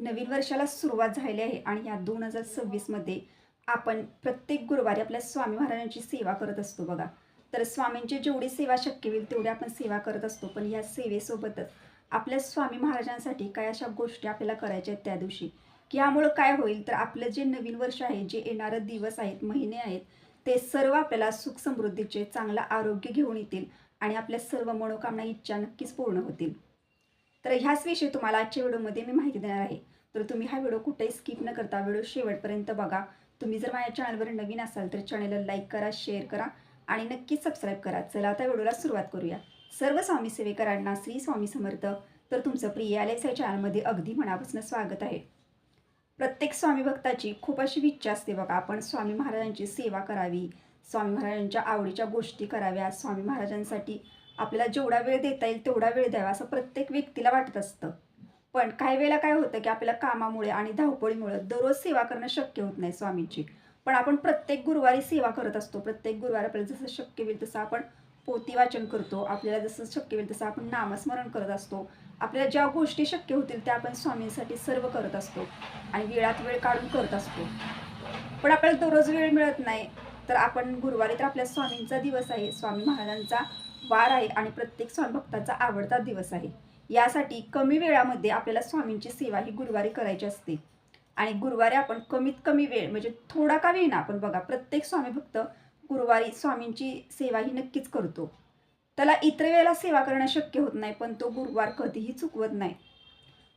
नवीन वर्षाला सुरुवात झाली आहे आणि या दोन हजार सव्वीसमध्ये आपण प्रत्येक गुरुवारी आपल्या स्वामी महाराजांची सेवा करत असतो बघा. तर स्वामींची जेवढी सेवा शक्य होईल तेवढी आपण सेवा करत असतो. पण या सेवेसोबतच आपल्या स्वामी महाराजांसाठी काय अशा गोष्टी आपल्याला करायच्या आहेत त्या दिवशी? की यामुळं काय होईल? तर आपलं जे नवीन वर्ष आहे जे येणारं दिवस आहेत महिने आहेत ते सर्व आपल्याला सुख समृद्धीचे चांगलं आरोग्य घेऊन येतील आणि आपल्या सर्व मनोकामना इच्छा नक्कीच पूर्ण होतील. तर ह्याच विषयी तुम्हाला आजच्या व्हिडिओमध्ये मी माहिती देणार आहे. तर तुम्ही हा व्हिडिओ कुठेही स्किप न करता व्हिडिओ शेवटपर्यंत बघा. तुम्ही जर माझ्या चॅनलवर नवीन असाल तर चॅनलला लाईक करा शेअर करा आणि नक्कीच सबस्क्राईब करा. चला आता व्हिडिओला सुरुवात करूया. सर्व स्वामी सेवेकरांना श्री स्वामी समर्थ. तर तुमचं प्रिय आलेक्स या चॅनलमध्ये अगदी मनापासून स्वागत आहे. प्रत्येक स्वामी भक्ताची खूप अशी इच्छा असते बघा. आपण स्वामी महाराजांची सेवा करावी स्वामी महाराजांच्या आवडीच्या गोष्टी कराव्या स्वामी महाराजांसाठी आपल्याला जेवढा वेळ देता येईल तेवढा वेळ द्यावा असं प्रत्येक व्यक्तीला वाटत असतं. पण काही वेळेला काय होतं की आपल्याला कामामुळे आणि धावपळीमुळे दररोज सेवा करणं शक्य होत नाही स्वामींची. पण आपण प्रत्येक गुरुवारी सेवा करत असतो प्रत्येक गुरुवारी आपल्याला जसं शक्य होईल तसं आपण पोती वाचन करतो आपल्याला जसं शक्य होईल तसं आपण नामस्मरण करत असतो. आपल्याला ज्या गोष्टी शक्य होतील त्या आपण स्वामींसाठी सर्व करत असतो आणि वेळात वेळ काढून करत असतो. पण आपल्याला दररोज वेळ मिळत नाही तर आपण गुरुवारी तर आपल्या स्वामींचा दिवस आहे. स्वामी महाराजांचा वार आहे आणि प्रत्येक स्वामी भक्ताचा आवडता दिवस आहे. यासाठी कमी वेळामध्ये आपल्याला स्वामींची सेवा ही गुरुवारी करायची असते. आणि गुरुवारी आपण कमीत कमी वेळ म्हणजे थोडा का वेळ ना आपण बघा प्रत्येक स्वामी भक्त गुरुवारी स्वामींची सेवा ही नक्कीच करतो. त्याला इतर वेळेला सेवा करणं शक्य होत नाही पण तो गुरुवार कधीही चुकवत नाही.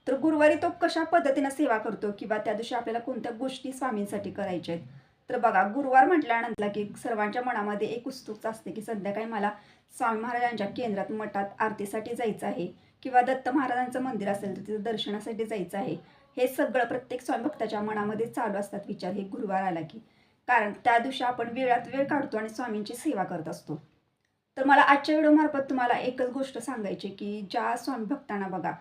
तर गुरुवारी तो कशा पद्धतीनं सेवा करतो किंवा त्या दिवशी आपल्याला कोणत्या गोष्टी स्वामींसाठी करायच्या आहेत? तर बघा गुरुवार म्हटल्यानंतर की सर्वांच्या मनामध्ये एक उत्सुकता असते की संध्याकाळी मला स्वामी महाराजांच्या केंद्रात मठात आरतीसाठी जायचं आहे. किंवा दत्त महाराजांचं मंदिर असेल तर तिथं दर्शनासाठी जायचं आहे. हे सगळं प्रत्येक स्वामी भक्ताच्या मनामध्ये चालू असतात विचार. हे गुरुवार आला की. कारण त्या दिवशी आपण वेळात वेळ काढतो आणि स्वामींची सेवा करत असतो. तर मला आजच्या व्हिडिओमार्फत तुम्हाला एकच गोष्ट सांगायची की ज्या स्वामी भक्तांना बघा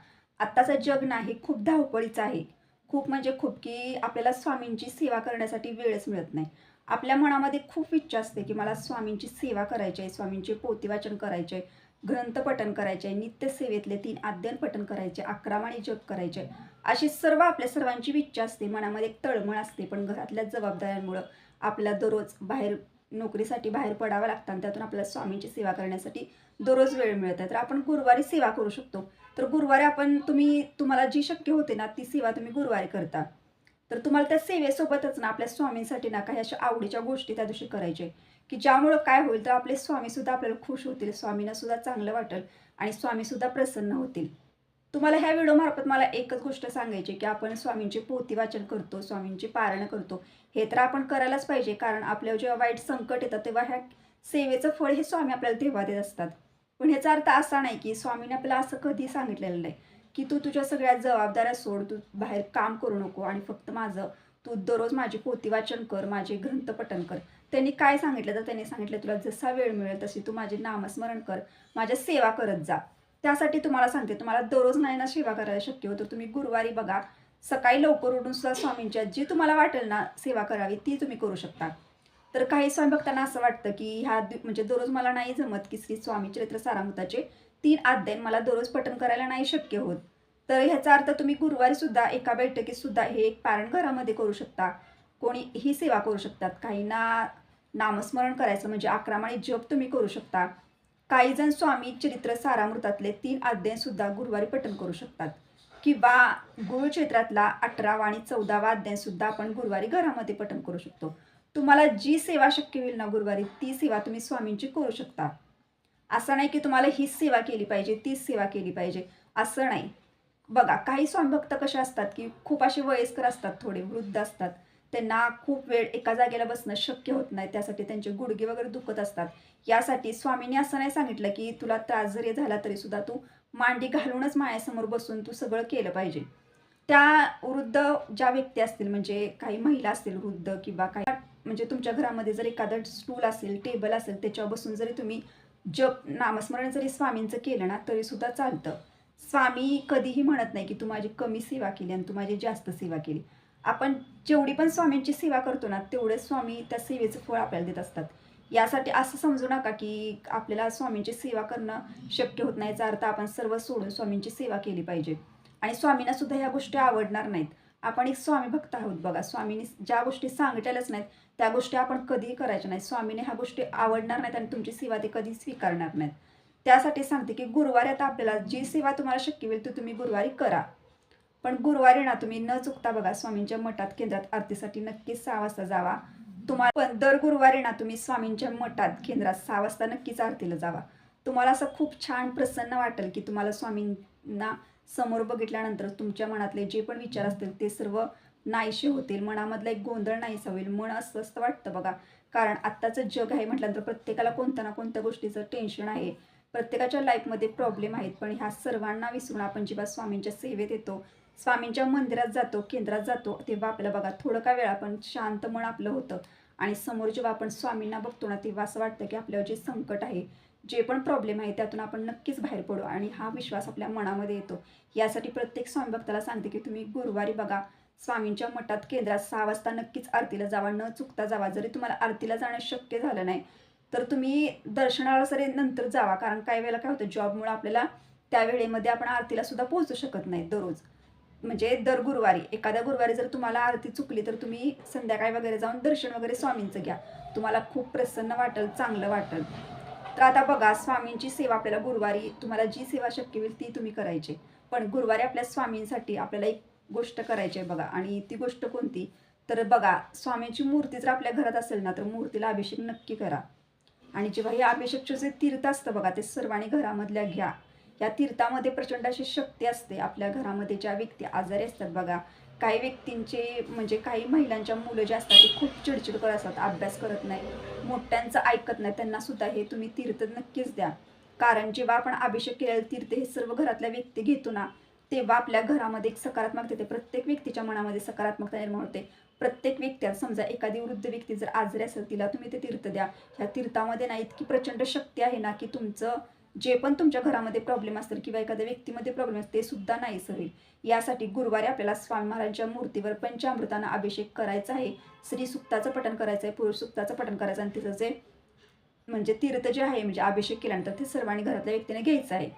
आत्ताचं जग नाही खूप धावपळीचं आहे. खूप म्हणजे खूप की आपल्याला स्वामींची सेवा करण्यासाठी वेळच मिळत नाही. आपल्या मनामध्ये खूप इच्छा असते की मला स्वामींची सेवा करायची आहे स्वामींचे पोती वाचन करायचे आहे. ग्रंथपठन करायचे आहे नित्यसेवेतले तीन अध्ययन पठन करायचे अक्रमाणी जप करायचे. अशी सर्व आपल्या सर्वांची इच्छा असते मनामध्ये एक तळमळ असते पण घरातल्या जबाबदाऱ्यांमुळं आपल्याला दररोज बाहेर नोकरीसाठी बाहेर पडावं लागतं आणि त्यातून आपल्याला स्वामींची सेवा करण्यासाठी दररोज वेळ मिळत. आहे तर आपण गुरुवारी सेवा करू शकतो. तर गुरुवारी आपण तुम्ही तुम्हाला जी शक्य होते ना ती सेवा तुम्ही गुरुवारी करता. तर तुम्हाला त्या सेवेसोबतच ना आपल्या स्वामींसाठी ना काही अशा आवडीच्या गोष्टी त्या दिवशी करायच्या की ज्यामुळं काय होईल तर आपले स्वामीसुद्धा आपल्याला खुश होतील स्वामींना सुद्धा चांगलं वाटेल आणि स्वामीसुद्धा प्रसन्न होतील. तुम्हाला ह्या व्हिडिओमार्फत मला एकच गोष्ट सांगायची की आपण स्वामींचे पोती वाचन करतो स्वामींची पारणं करतो हे तर आपण करायलाच पाहिजे. कारण आपल्यावर जेव्हा वाईट संकट येतं तेव्हा ह्या सेवेचं फळ हे स्वामी आपल्याला तेव्हा देत असतात. पण ह्याचा अर्थ असा नाही की स्वामीने आपल्याला असं कधी सांगितलेलं नाही. की तू तुझ्या सगळ्या जबाबदाऱ्या सोड तू बाहेर काम करू नको आणि फक्त माझं तू दररोज माझी पोती वाचन कर माझे ग्रंथपठन कर. त्यांनी काय सांगितलं तर त्यांनी सांगितलं तुला जसा वेळ मिळेल तशी तू माझे नामस्मरण कर माझ्या सेवा करत जा. त्यासाठी तुम्हाला सांगते तुम्हाला दररोज नाही ना सेवा करायला शक्य होतं तुम्ही गुरुवारी बघा सकाळी लवकर उठून सुद्धा स्वामींच्या जी तुम्हाला वाटेल ना सेवा करावी ती तुम्ही करू शकता. तर काही स्वामी भक्तांना असं वाटतं की ह्या म्हणजे दररोज मला नाही जमत की श्री स्वामी चरित्र सारामृताचे तीन अध्याय मला दररोज पठण करायला नाही शक्य होत. तर ह्याचा अर्थ तुम्ही गुरुवारी सुद्धा एका बैठकीत सुद्धा हे एक पारण घरामध्ये करू शकता. कोणी ही सेवा करू शकतात. काहींना नामस्मरण करायचं म्हणजे अक्रमाने जप तुम्ही करू शकता. काही जण स्वामी चरित्र सारामृतातले तीन अध्याय सुद्धा गुरुवारी पठण करू शकतात. किंवा गुरुक्षेत्रातला अठरावा आणि चौदावा अध्याय सुद्धा आपण गुरुवारी घरामध्ये पठण करू शकतो. तुम्हाला जी सेवा शक्य होईल ना गुरुवारी ती सेवा तुम्ही स्वामींची करू शकता. असं नाही की तुम्हाला हीच सेवा केली पाहिजे तीच सेवा केली पाहिजे. असं नाही. बघा काही स्वामीभक्त कसे असतात की खूप असे वयस्कर असतात थोडे वृद्ध असतात. त्यांना खूप वेळ एका जागेला बसणं शक्य होत नाही त्यासाठी त्यांचे गुडघे वगैरे दुखत असतात. यासाठी स्वामींनी असं नाही सांगितलं की तुला त्रास जरी झाला तरी सुद्धा तू मांडी घालूनच मायासमोर बसून तू सगळं केलं पाहिजे. त्या वृद्ध ज्या व्यक्ती असतील म्हणजे काही महिला असतील वृद्ध किंवा काही म्हणजे तुमच्या घरामध्ये जर एखादं स्टूल असेल टेबल असेल त्याच्यावर बसून जरी तुम्ही जप नामस्मरण जरी स्वामींचं केलं ना तरीसुद्धा चालतं. स्वामी कधीही म्हणत नाही की तू माझी कमी सेवा केली आणि तू माझी जास्त सेवा केली. आपण जेवढी पण स्वामींची सेवा करतो ना तेवढे स्वामी त्या सेवेचं फळ आपल्याला देत असतात. यासाठी असं समजू नका की आपल्याला स्वामींची सेवा करणं शक्य होत नाही याचा अर्थ आपण सर्व सोडून स्वामींची सेवा केली पाहिजे. आणि स्वामींना सुद्धा ह्या गोष्टी आवडणार नाहीत. आपण एक स्वामी भक्त आहोत बघा. स्वामीने ज्या गोष्टी सांगितलेल्याच नाहीत त्या गोष्टी आपण कधीही करायच्या नाहीत. स्वामीने ह्या गोष्टी आवडणार नाहीत आणि तुमची सेवा ते कधी स्वीकारणार नाहीत. त्यासाठी सांगते की गुरुवारी आता आपल्याला जी सेवा तुम्हाला शक्य होईल ती तुम्ही गुरुवारी करा. पण गुरुवारी ना तुम्ही न चुकता बघा स्वामींच्या मठात केंद्रात आरतीसाठी नक्कीच सहा वाजता जावा. तुम्हाला पण दर गुरुवारी ना तुम्ही स्वामींच्या मठात केंद्रात सहा वाजता नक्कीच आरतीला जावा. तुम्हाला असं खूप छान प्रसन्न वाटेल की तुम्हाला स्वामींना समोर बघितल्यानंतर तुमच्या मनातले जे पण विचार असतील ते सर्व नाहीसे होतील. मनामधला एक गोंधळ नाहीसा होईल. मन अस्वस्थ वाटतं बघा. कारण आत्ताचं जग आहे म्हटल्यानंतर प्रत्येकाला कोणत्या ना कोणत्या गोष्टीचं टेन्शन आहे. प्रत्येकाच्या लाईफमध्ये प्रॉब्लेम आहेत. पण ह्या सर्वांना विसरून आपण जेव्हा स्वामींच्या सेवेत येतो स्वामींच्या मंदिरात जातो केंद्रात जातो तेव्हा आपल्याला बघा थोडं का वेळ आपण शांत मन आपलं होतं. आणि समोर जेव्हा आपण स्वामींना बघतो ना तेव्हा असं वाटतं की आपल्यावर जे संकट आहे जे पण प्रॉब्लेम आहे त्यातून आपण नक्कीच बाहेर पडू. आणि हा विश्वास आपल्या मनामध्ये येतो. यासाठी प्रत्येक स्वामी भक्ताला सांगते की तुम्ही गुरुवारी बघा स्वामींच्या मठात केंद्रात सहा वाजता नक्कीच आरतीला जावा. न चुकता जावा. जरी तुम्हाला आरतीला जाणं शक्य झालं नाही तर तुम्ही दर्शनाला सरे नंतर जावा. कारण काही वेळेला काय होतं जॉबमुळे आपल्याला त्या वेळेमध्ये आपण आरतीला सुद्धा पोहोचू शकत नाही दररोज. म्हणजे दर गुरुवारी एखाद्या गुरुवारी जर तुम्हाला आरती चुकली तर तुम्ही संध्याकाळी वगैरे जाऊन दर्शन वगैरे स्वामींचं घ्या. तुम्हाला खूप प्रसन्न वाटेल चांगलं वाटेल. तर आता बघा स्वामींची सेवा आपल्याला गुरुवारी तुम्हाला जी सेवा शक्य होईल ती तुम्ही करायची. पण गुरुवारी आपल्या स्वामींसाठी आपल्याला एक गोष्ट करायची आहे बघा आणि ती गोष्ट कोणती? तर बघा स्वामींची मूर्ती जर आपल्या घरात असेल ना तर मूर्तीला अभिषेक नक्की करा. आणि जेव्हा हे अभिषेकचं जे तीर्थ असतं बघा ते सर्वांनी घरामधल्या घ्या. या तीर्थामध्ये प्रचंड अशी शक्ती असते. आपल्या घरामध्ये ज्या व्यक्ती आजारी असतात बघा काही व्यक्तींचे म्हणजे काही महिलांच्या मुलं जे असतात ते खूप चिडचिड करत असतात अभ्यास करत नाही मोठ्यांचं ऐकत नाही त्यांना सुद्धा हे तुम्ही तीर्थ नक्कीच द्या. कारण जेव्हा आपण अभिषेक केलेलं तीर्थ हे सर्व घरातल्या व्यक्ती घेतो ना तेव्हा आपल्या घरामध्ये एक सकारात्मकता येते. प्रत्येक व्यक्तीच्या मनामध्ये सकारात्मकता निर्माण होते. प्रत्येक व्यक्ती समजा एखादी वृद्ध व्यक्ती जर आजारी असेल तिला तुम्ही ते तीर्थ द्या. ह्या तीर्थामध्ये ना इतकी प्रचंड शक्ती आहे ना की तुमचं जे पण तुमच्या घरामध्ये प्रॉब्लेम असतील किंवा एखाद्या व्यक्तीमध्ये प्रॉब्लेम असतील ते सुद्धा नाहीसं होईल यासाठी गुरुवारी आपल्याला स्वामी महाराजांच्या मूर्तीवर पंचामृतांना अभिषेक करायचा आहे. श्री सुक्ताचं पठण करायचं आहे पुरुष सुक्ताचं पठण करायचं आणि तिचं जे म्हणजे तीर्थ जे आहे म्हणजे अभिषेक केल्यानंतर ते सर्वांनी घरातल्या व्यक्तीने घ्यायचं आहे.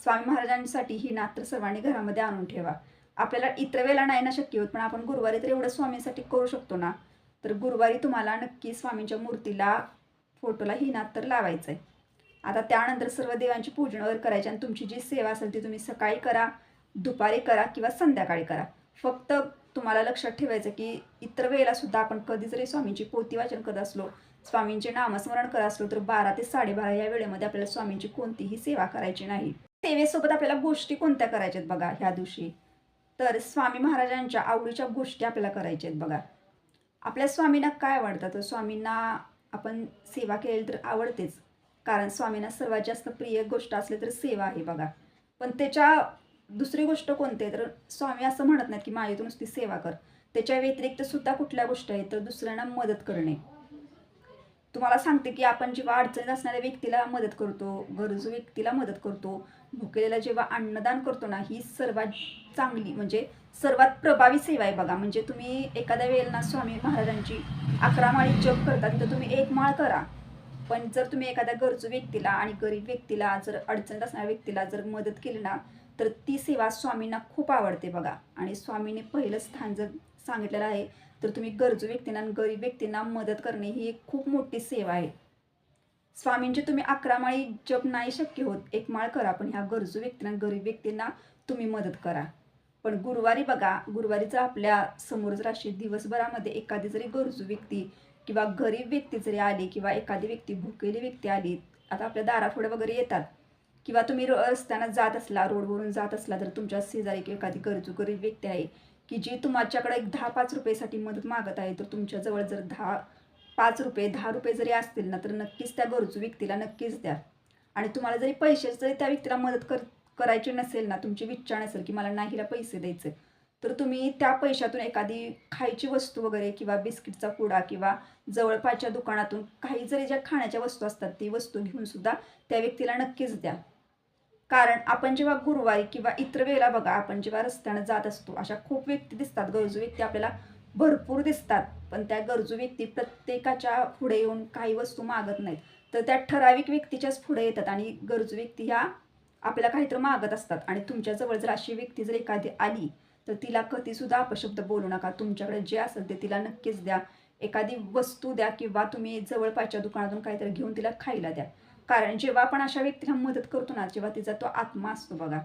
स्वामी महाराजांसाठी ही नात्र सर्वांनी घरामध्ये आणून ठेवा. आपल्याला इतर वेळेला नाही ना शक्य होत पण आपण गुरुवारी तर एवढं स्वामींसाठी करू शकतो ना. तर गुरुवारी तुम्हाला नक्की स्वामींच्या मूर्तीला फोटोला ही नात्र लावायचं आहे. आता त्यानंतर सर्व देवांची पूजन वगैरे करायची आणि तुमची जी सेवा असेल ती तुम्ही सकाळी करा दुपारी करा किंवा संध्याकाळी करा. फक्त तुम्हाला लक्षात ठेवायचं की इतर वेळेला सुद्धा आपण कधी जरी स्वामींची पोती वाचन करत असलो स्वामींचे नामस्मरण करत असलो तर बारा ते साडेबारा या वेळेमध्ये आपल्याला स्वामींची कोणतीही सेवा करायची नाही. सेवेसोबत आपल्याला गोष्टी कोणत्या करायच्यात बघा ह्या दिवशी? तर स्वामी महाराजांच्या आवडीच्या गोष्टी आपल्याला करायच्या आहेत बघा. आपल्या स्वामींना काय आवडतं? तर स्वामींना आपण सेवा केली तर आवडतेच. कारण स्वामींना सर्वात जास्त प्रिय गोष्ट असली तर सेवा आहे बघा. पण त्याच्या दुसरी गोष्ट कोणते तर स्वामी असं म्हणत नाहीत की माझी तू नुसती सेवा कर. त्याच्या व्यतिरिक्त सुद्धा कुठल्या गोष्टी आहेत? तर दुसऱ्यांना मदत करणे. तुम्हाला सांगते की आपण जेव्हा अडचणीत असणाऱ्या व्यक्तीला मदत करतो गरजू व्यक्तीला मदत करतो भुकेलेला जेव्हा अन्नदान करतो ना ही सर्वात चांगली म्हणजे सर्वात प्रभावी सेवा आहे बघा. म्हणजे तुम्ही एखाद्या वेळेला स्वामी महाराजांची अकरा माळी जप करतात तर तुम्ही एक माळ करा. पण जर तुम्ही एखाद्या गरजू व्यक्तीला आणि गरीब व्यक्तीला जर अडचणीत असणाऱ्या व्यक्तीला जर मदत केली ना तर ती सेवा स्वामींना खूप आवडते बघा. आणि स्वामींनी पहिलं स्थान जर सांगितलेलं आहे तर तुम्ही गरजू व्यक्तींना आणि गरीब व्यक्तींना मदत करणे ही एक खूप मोठी सेवा आहे. स्वामींची तुम्ही अकरा माळी जप नाही शक्य होत. एक माळ करा पण ह्या गरजू व्यक्तींना गरीब व्यक्तींना तुम्ही मदत करा. पण गुरुवारी बघा गुरुवारी जर आपल्यासमोर जर अशी दिवसभरामध्ये एखादी जरी गरजू व्यक्ती किंवा गरीब व्यक्ती जरी आली किंवा एखादी व्यक्ती भुकेली व्यक्ती आली आता आपल्या दारापुढे वगैरे येतात. किंवा तुम्ही र- रस्त्यानं जात असला रोडवरून जात असला तर तुमच्या शेजारी किंवा एखादी गरजू गरीब व्यक्ती आहे की जी तुमच्याकडे एक दहा पाच रुपयेसाठी मदत मागत आहे तर तुमच्याजवळ जर दहा पाच रुपये दहा रुपये जरी असतील ना तर नक्कीच त्या गरजू व्यक्तीला नक्कीच द्या. आणि तुम्हाला जरी पैसे जरी त्या व्यक्तीला मदत कर करायची नसेल ना तुमची इच्छा नसेल की मला नाहीला पैसे द्यायचे तर तुम्ही त्या पैशातून एखादी खायची वस्तू वगैरे किंवा बिस्किटचा पुडा किंवा जवळपासच्या दुकानातून काही जरी ज्या खाण्याच्या वस्तू असतात ती वस्तू घेऊनसुद्धा त्या व्यक्तीला नक्कीच द्या. कारण आपण जेव्हा गुरुवारी किंवा इतर वेळेला बघा आपण जेव्हा रस्त्यानं जात असतो अशा खूप व्यक्ती दिसतात. गरजू व्यक्ती आपल्याला भरपूर दिसतात. पण त्या गरजू व्यक्ती प्रत्येकाच्या पुढे येऊन काही वस्तू मागत नाहीत. तर त्या ठराविक व्यक्तीच्याच पुढे येतात आणि गरजू व्यक्ती ह्या आपल्याला काहीतरी मागत असतात. आणि तुमच्याजवळ जर अशी व्यक्ती जर एखादी आली तर तिला कधीसुद्धा अपशब्द बोलू नका. तुमच्याकडे जे असेल ते तिला नक्कीच द्या. एखादी वस्तू द्या किंवा तुम्ही जवळपासच्या दुकानातून काहीतरी घेऊन तिला खायला द्या. कारण जेव्हा आपण अशा व्यक्तीला मदत करतो ना जेव्हा तिचा तो आत्मा असतो बघा.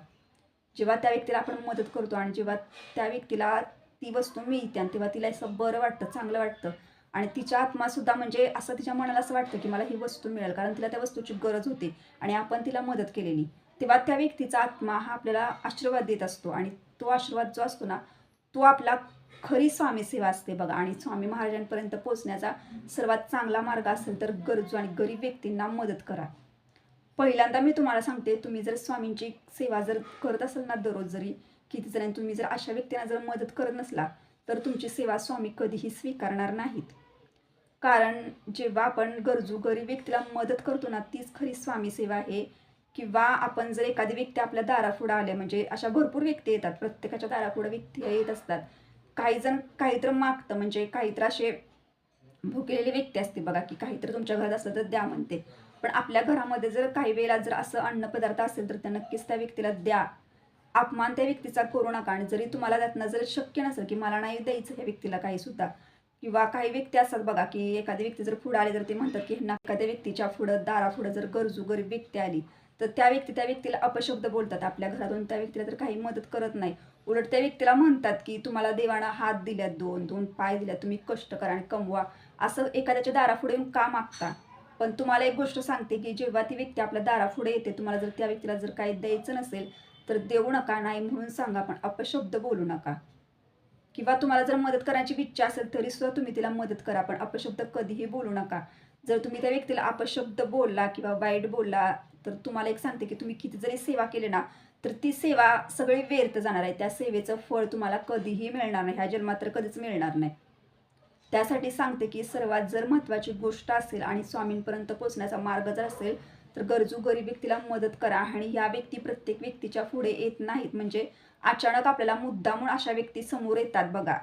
जेव्हा त्या व्यक्तीला आपण मदत करतो आणि जेव्हा त्या व्यक्तीला ती वस्तू मिळते आणि तेव्हा तिला असं बरं वाटतं चांगलं वाटतं. आणि तिच्या आत्मासुद्धा म्हणजे असं तिच्या मनाला असं वाटतं की मला ही वस्तू मिळेल कारण तिला त्या वस्तूची गरज होती आणि आपण तिला मदत केलेली. तेव्हा त्या व्यक्तीचा आत्मा हा आपल्याला आशीर्वाद देत असतो आणि तो आशीर्वाद जो असतो ना तो आपला खरी स्वामी सेवा असते बघा. आणि स्वामी महाराजांपर्यंत पोहोचण्याचा सर्वात चांगला मार्ग असेल तर गरजू आणि गरीब व्यक्तींना मदत करा. पहिल्यांदा मी तुम्हाला सांगते तुम्ही जर स्वामींची सेवा जर करत असाल ना दररोज जरी किती जणांनी तुम्ही जर अशा व्यक्तींना जर मदत करत नसला तर तुमची सेवा स्वामी कधीही स्वीकारणार नाहीत. कारण जेव्हा आपण गरजू गरीब व्यक्तीला मदत करतो ना तीच खरी स्वामी सेवा आहे. किंवा आपण जर एखादी व्यक्ती आपल्या दारापुढं आल्या म्हणजे अशा भरपूर व्यक्ती येतात प्रत्येकाच्या दारापुढं व्यक्ती येत असतात. काही जण काहीतरी मागतं म्हणजे काहीतरी असे भुकेलेली व्यक्ती असते बघा की काहीतरी तुमच्या घरात असलं तर द्या म्हणते. पण आपल्या घरामध्ये जर काही वेळेला जर असं अन्नपदार्थ असेल तर त्या नक्कीच त्या व्यक्तीला द्या. अपमान त्या व्यक्तीचा करू नका आणि जरी तुम्हाला त्यातनं जर शक्य नसेल की मला नाही द्यायचं ह्या व्यक्तीला काही सुद्धा किंवा काही व्यक्ती असतात बघा की एखादी व्यक्ती जर पुढं आली तर ते म्हणतात की ह्यांना एखाद्या व्यक्तीच्या पुढं दारापुढं जर गरजू गरीब व्यक्ती आली तर त्या व्यक्ती त्या व्यक्तीला अपशब्द बोलतात. आपल्या घरातून त्या व्यक्तीला तर काही मदत करत नाही. उलट त्या व्यक्तीला म्हणतात की तुम्हाला देवाना हात दिल्यात दोन दोन पाय दिल्यात. तुम्ही कष्ट करा आणि कमवा. असं एखाद्याच्या दारापुढे येऊन का मागता? पण तुम्हाला एक गोष्ट सांगते की जेव्हा ती व्यक्ती आपल्या दारापुढे येते तुम्हाला जर त्या व्यक्तीला जर काही द्यायचं नसेल तर देऊ नका नाही म्हणून सांगा पण अपशब्द बोलू नका. किंवा तुम्हाला जर मदत करायची इच्छा असेल तरी सुद्धा तुम्ही तिला मदत करा पण अपशब्द कधीही बोलू नका. जर तुम्ही त्या व्यक्तीला अपशब्द बोलला किंवा वाईट बोलला तर तुम्हाला एक सांगते की तुम्ही किती जरी सेवा केली ना तर ती सेवा सगळी व्यर्थ जाणार आहे. त्या सेवेचं फळ तुम्हाला कधीही मिळणार नाही. ह्या जन्मात तर कधीच मिळणार नाही. त्यासाठी सांगते की सर्वात जर महत्त्वाची गोष्ट असेल आणि स्वामींपर्यंत पोचण्याचा मार्ग जर असेल तर गरजू गरीब व्यक्तीला मदत करा आणि या व्यक्ती प्रत्येक व्यक्तीच्या पुढे येत नाहीत. म्हणजे अचानक आपल्याला मुद्दामून अशा व्यक्ती समोर येतात बघा.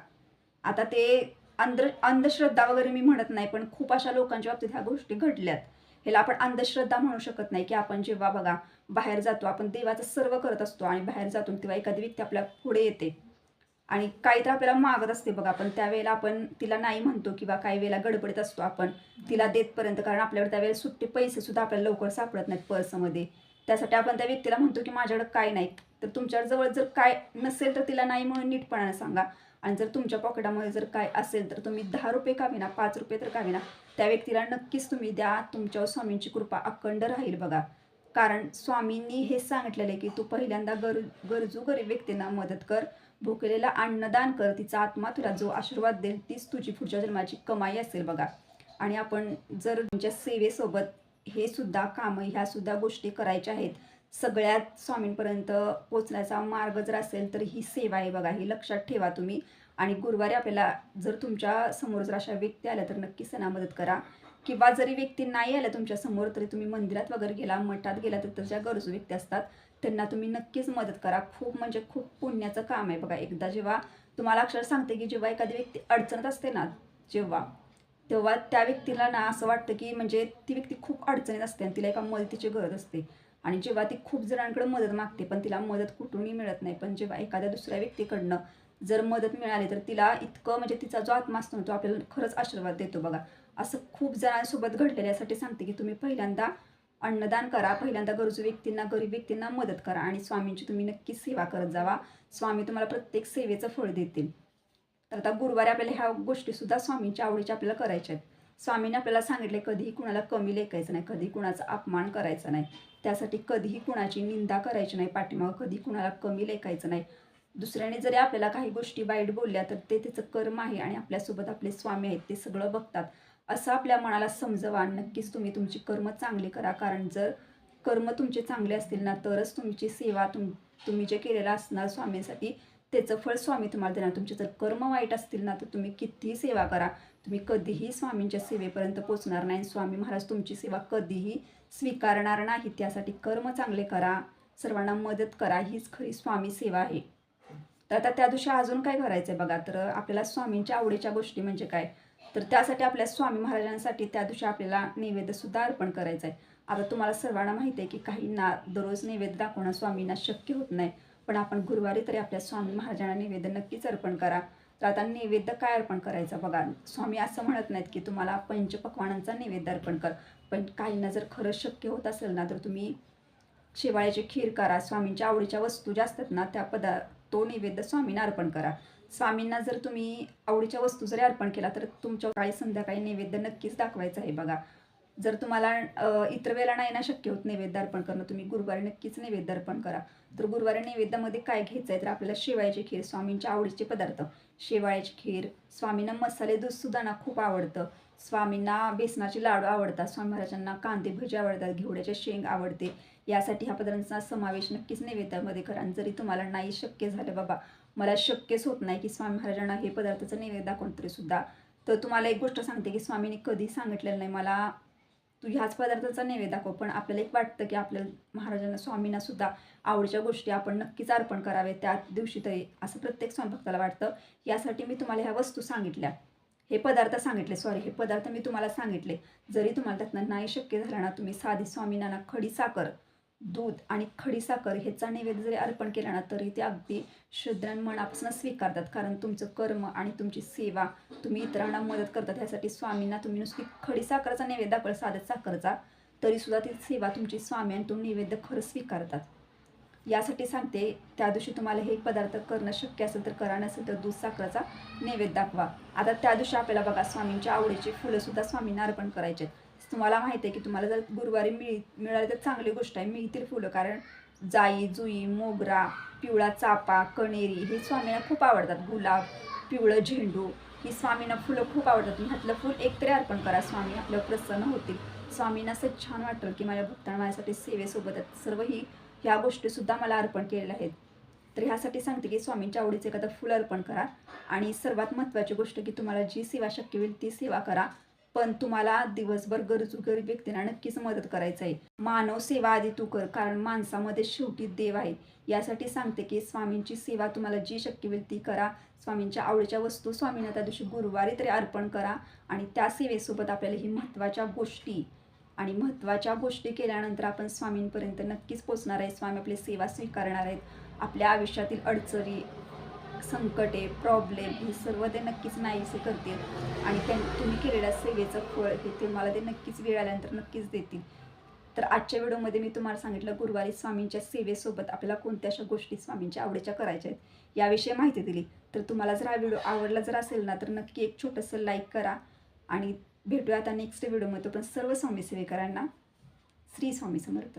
आता ते अंध अंधश्रद्धा वगैरे मी म्हणत नाही पण खूप अशा लोकांच्या बाबतीत ह्या गोष्टी घडल्यात. ह्याला आपण अंधश्रद्धा म्हणू शकत नाही की आपण जेव्हा बघा बाहेर जातो आपण देवाचं सर्व करत असतो आणि बाहेर जातो तेव्हा एखादी व्यक्ती आपल्या पुढे येते. आणि काही तर आपल्याला मागत असते बघा आपण त्यावेळेला आपण तिला नाही म्हणतो किंवा काही वेळेला गडबडीत असतो आपण. तिला देतपर्यंत कारण आपल्याकडे त्यावेळेला सुट्टे पैसे सुद्धा आपल्याला लवकर सापडत नाहीत पर्समध्ये. त्यासाठी आपण त्या व्यक्तीला म्हणतो की माझ्याकडे काय नाही. तर तुमच्याजवळ जर काय नसेल तर तिला नाही म्हणून नीटपणाने सांगा. आणि जर तुमच्या पॉकेटामध्ये जर काय असेल तर तुम्ही दहा रुपये का विना पाच रुपये तर का विना त्या व्यक्तीला नक्कीच तुम्ही द्या. तुमच्यावर स्वामींची कृपा अखंड राहील बघा. कारण स्वामींनी हे सांगितलेलं आहे की तू पहिल्यांदा गर गरजू गरीब व्यक्तींना मदत कर भुकेलेला अन्नदान कर तिचा आत्मा तुला जो आशीर्वाद देईल तीच तुझी पुढच्या जन्माची कमाई असेल बघा. आणि आपण जर तुमच्या सेवेसोबत हे सुद्धा कामं ह्या सुद्धा गोष्टी करायच्या आहेत सगळ्यात स्वामींपर्यंत पोचण्याचा मार्ग जर असेल तर ही सेवा आहे बघा ही लक्षात ठेवा तुम्ही. आणि गुरुवारी आपल्याला जर तुमच्यासमोर जर अशा व्यक्ती आल्या तर नक्कीच त्यांना मदत करा. किंवा जरी व्यक्ती नाही आल्या तुमच्यासमोर तरी तुम्ही मंदिरात वगैरे गेला मठात गेला तर त्याच्या गरजू व्यक्ती असतात त्यांना तुम्ही नक्कीच मदत करा. खूप म्हणजे खूप पुण्याचं काम आहे बघा. एकदा जेव्हा तुम्हाला अक्षर सांगते की जेव्हा एखादी व्यक्ती अडचणत असते ना जेव्हा तेव्हा त्या व्यक्तीला ना असं वाटतं की म्हणजे ती व्यक्ती खूप अडचणीत असते आणि तिला एका मदतीची गरज असते. आणि जेव्हा ती खूप जणांकडे मदत मागते पण तिला मदत कुठूनही मिळत नाही. पण जेव्हा एखाद्या दुसऱ्या व्यक्तीकडनं जर मदत मिळाली तर तिला इतकं म्हणजे तिचा जो आत्मा असतो ना तो आपल्याला खरंच आशीर्वाद देतो बघा. असं खूप जणांसोबत घडलेलं यासाठी सांगते की तुम्ही पहिल्यांदा अन्नदान करा पहिल्यांदा गरजू व्यक्तींना गरीब व्यक्तींना मदत करा आणि स्वामींची तुम्ही नक्कीच सेवा करत जावा. स्वामी तुम्हाला प्रत्येक सेवेचं फळ देतील. तर आता गुरुवारी आपल्याला ह्या गोष्टीसुद्धा स्वामींच्या आवडीच्या आपल्याला करायच्या आहेत. स्वामींनी आपल्याला सांगितले कधीही कुणाला कमी लेखायचं नाही कधी कुणाचा अपमान करायचा नाही. त्यासाठी कधीही कुणाची निंदा करायची नाही पाठीमागं कधी कुणाला कमी लेखायचं नाही. दुसऱ्याने जरी आपल्याला काही गोष्टी वाईट बोलल्या तर ते त्याचं कर्म आहे आणि आपल्यासोबत आपले स्वामी आहेत ते सगळं बघतात. असं आपल्या मनाला समजवा नक्कीच तुम्ही तुमची कर्म चांगली करा. कारण जर कर्म तुमचे चांगले असतील ना तरच तुमची सेवा तुम तुम्ही जे केलेलं असणार स्वामींसाठी त्याचं फळ स्वामी तुम्हाला देणार. तुमचे जर कर्म वाईट असतील ना तर तुम्ही कितीही सेवा करा. तुम्ही कधीही स्वामींच्या सेवेपर्यंत पोचणार नाही. स्वामी महाराज तुमची सेवा कधीही स्वीकारणार नाही. त्यासाठी कर्म चांगले करा. सर्वांना मदत करा. हीच खरी स्वामी सेवा आहे. तर आता त्या दिवशी अजून काय करायचं आहे बघा. तर आपल्याला स्वामींच्या आवडीच्या गोष्टी म्हणजे काय? तर त्यासाठी आपल्या स्वामी महाराजांसाठी त्या दिवशी आपल्याला नैवेद्यसुद्धा अर्पण करायचं आहे आता तुम्हाला सर्वांना माहिती आहे की काही ना दररोज नैवेद्य दाखवणं स्वामींना शक्य होत नाही. पण आपण गुरुवारी तरी आपल्या स्वामी महाराजांना नैवेद्य नक्कीच अर्पण करा. तर आता नैवेद्य काय अर्पण करायचा बघा. स्वामी असं म्हणत नाहीत की तुम्हाला पंचपक्वानांचा नैवेद्य अर्पण कर. पण काहींना जर खरंच शक्य होत असेल ना तर तुम्ही शेवाळ्याची खीर करा स्वामींच्या आवडीच्या वस्तू ज्या असतात ना त्या पदा तो नैवेद्य स्वामींना अर्पण करा. स्वामींना जर तुम्ही आवडीच्या वस्तू जरी अर्पण केला तर तुमच्या काळी संध्याकाळी नैवेद्य नक्कीच दाखवायचं आहे बघा. जर तुम्हाला इतर वेळेला नाही ना शक्य होत नैवेद्य अर्पण करणं तुम्ही गुरुवारी नक्कीच नैवेद्य अर्पण करा. तर गुरुवारी नैवेद्यामध्ये काय घ्यायचं आहे तर आपल्याला शेवायची खीर स्वामींच्या आवडीचे पदार्थ शेवाळ्याची खीर. स्वामींना मसाले दूध सुद्धा ना खूप आवडतं. स्वामींना बेसनाचे लाडू आवडतात. स्वामी महाराजांना कांदे भजी आवडतात. घेवड्याचे शेंग आवडते. यासाठी ह्या पदार्थांचा समावेश नक्कीच नैवेद्यामध्ये करा. आणि जरी तुम्हाला नाही शक्य झालं बाबा मला शक्यच होत नाही की स्वामी महाराजांना हे पदार्थाचं नैवेद्य दाखवून तरी सुद्धा. तर तुम्हाला एक गोष्ट सांगते की स्वामींनी कधी सांगितलेलं नाही. मला तू ह्याच पदार्थाचा नैवेद्य दाखव. पण आपल्याला एक वाटतं की आपल्या महाराजांना स्वामींना सुद्धा आवडीच्या गोष्टी आपण नक्कीच अर्पण करावे त्या दिवशी तरी असं प्रत्येक स्वयंभक्ताला वाटतं. यासाठी मी तुम्हाला ह्या वस्तू सांगितल्या. हे पदार्थ सांगितले सॉरी हे पदार्थ मी तुम्हाला सांगितले. जरी तुम्हाला त्यातनं नाही शक्य झालं ना तुम्ही साधी स्वामींना खडी साखर दूध आणि खडी साखर ह्याचा नैवेद्य जरी अर्पण केला ना तरी ते अगदी शुद्रान मनापासून स्वीकारतात. कारण तुमचं कर्म आणि तुमची सेवा तुम्ही इतरांना मदत करतात. ह्यासाठी स्वामींना तुम्ही नुसती खडी साखरेचा नैवेद्य दाखवला साध्या साखरचा तरीसुद्धा ती सेवा तुमची स्वामी आणि तो नैवेद्य खरं स्वीकारतात. यासाठी सांगते त्या दिवशी तुम्हाला हे पदार्थ करणं शक्य असेल तर करा नसेल तर दूध साखरेचा नैवेद्य दाखवा. आता त्या दिवशी आपल्याला बघा स्वामींच्या आवडीची फुलं सुद्धा स्वामींना अर्पण करायचे आहेत. तुम्हाला माहिती आहे की तुम्हाला जर गुरुवारी मिळ मिळाली तर चांगली गोष्ट आहे. मिळतील फुलं कारण जाई जुई मोगरा पिवळा चापा कणेरी हे स्वामींना खूप आवडतात. गुलाब पिवळं झेंडू ही स्वामींना फुलं खूप आवडतात. तुम्ही ह्यातलं फुल एकतरी अर्पण करा स्वामी आपलं प्रसन्न होतील. स्वामींना असं छान वाटलं की माझ्या भक्तांना माझ्यासाठी सेवेसोबत सर्व ही ह्या गोष्टीसुद्धा मला अर्पण केलेल्या आहेत. तर ह्यासाठी सांगते की स्वामींच्या आवडीचं एखादं फुल अर्पण करा. आणि सर्वात महत्त्वाची गोष्ट की तुम्हाला जी सेवा शक्य होईल ती सेवा करा. पण तुम्हाला दिवसभर गरजू गरीब व्यक्तींना नक्कीच मदत करायचं आहे. मानव सेवा आधी तू कर कारण माणसामध्ये शेवटी देव आहे. यासाठी सांगते की स्वामींची सेवा तुम्हाला जी शक्य होईल ती करा. स्वामींच्या आवडीच्या वस्तू स्वामींना त्या दिवशी गुरुवारी तरी अर्पण करा आणि त्या सेवेसोबत आपल्याला ही महत्त्वाच्या गोष्टी आणि महत्त्वाच्या गोष्टी केल्यानंतर आपण स्वामींपर्यंत नक्कीच पोचणार आहे. स्वामी आपली सेवा स्वीकारणार आहेत. आपल्या आयुष्यातील अडचणी संकटे प्रॉब्लेम हे सर्व ते नक्कीच नाहीसे करतील. आणि त्या तुम्ही केलेल्या सेवेचं फळ हे ते मला ते नक्कीच वेळ आल्यानंतर नक्कीच देतील. तर आजच्या व्हिडिओमध्ये मी तुम्हाला सांगितलं गुरुवारी स्वामींच्या सेवेसोबत आपल्याला कोणत्या अशा गोष्टी स्वामींच्या आवडीच्या करायच्या आहेत याविषयी माहिती दिली. तर तुम्हाला जर हा व्हिडिओ आवडला जर असेल ना तर नक्की एक छोटंसं लाईक करा. आणि भेटूया आता नेक्स्ट व्हिडिओमध्ये पण सर्व स्वामी सेवेकरांना श्री स्वामी समर्थ.